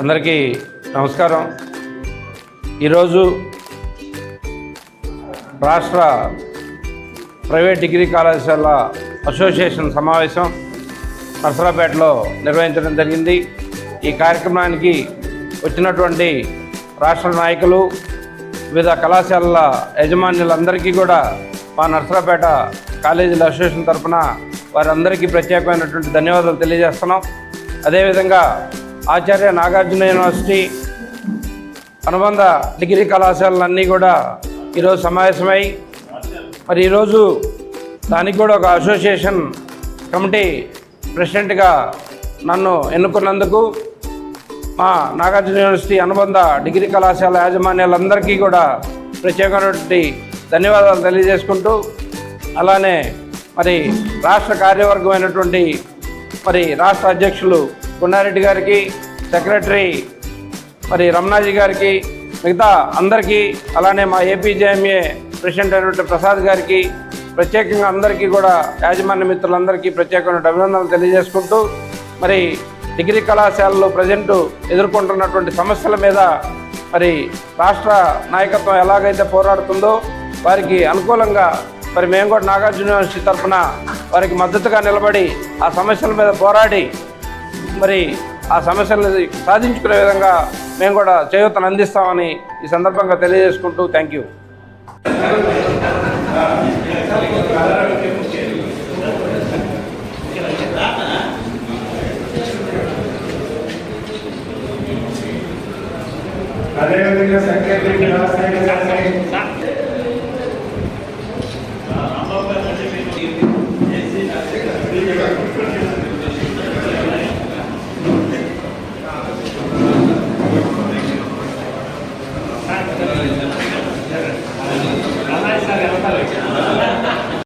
అందరికీ నమస్కారం. ఈరోజు రాష్ట్ర ప్రైవేట్ డిగ్రీ కళాశాల అసోసియేషన్ సమావేశం నర్సరాపేటలో నిర్వహించడం జరిగింది. ఈ కార్యక్రమానికి వచ్చినటువంటి రాష్ట్ర నాయకులు వివిధ కళాశాలల యజమానులందరికీ కూడా మా నర్సరాపేట కాలేజీల అసోసియేషన్ తరఫున వారందరికీ ప్రత్యేకమైనటువంటి ధన్యవాదాలు తెలియజేస్తున్నాం. అదేవిధంగా ఆచార్య నాగార్జున యూనివర్సిటీ అనుబంధ డిగ్రీ కళాశాలలన్నీ కూడా ఈరోజు సమావేశమై మరి ఈరోజు దానికి కూడా ఒక అసోసియేషన్ కమిటీ ప్రెసిడెంట్గా నన్ను ఎన్నుకున్నందుకు మా నాగార్జున యూనివర్సిటీ అనుబంధ డిగ్రీ కళాశాల యాజమాన్యాలందరికీ కూడా ప్రత్యేకమైనటువంటి ధన్యవాదాలు తెలియజేసుకుంటూ అలానే మరి రాష్ట్ర కార్యవర్గం అయినటువంటి మరి రాష్ట్ర అధ్యక్షులు కొండారెడ్డి గారికి సెక్రటరీ మరి రమణాజీ గారికి మిగతా అందరికీ అలానే మా ఏపీజేఎంఏ ప్రెసిడెంట్ అయినటువంటి ప్రసాద్ గారికి ప్రత్యేకంగా అందరికీ కూడా యాజమాన్య మిత్రులందరికీ ప్రత్యేకమైన అభినందనలు తెలియజేసుకుంటూ మరి డిగ్రీ కళాశాలలో ప్రజెంటు ఎదుర్కొంటున్నటువంటి సమస్యల మీద మరి రాష్ట్ర నాయకత్వం ఎలాగైతే పోరాడుతుందో వారికి అనుకూలంగా మరి మేము కూడా నాగార్జున యూనివర్సిటీ తరఫున వారికి మద్దతుగా నిలబడి ఆ సమస్యల మీద పోరాడి మరి ఆ సమస్యలను సాధించుకునే విధంగా మేము కూడా చేయూతను అందిస్తామని ఈ సందర్భంగా తెలియజేసుకుంటూ థ్యాంక్ యూ. అదేవిధంగా సెక్రటరీ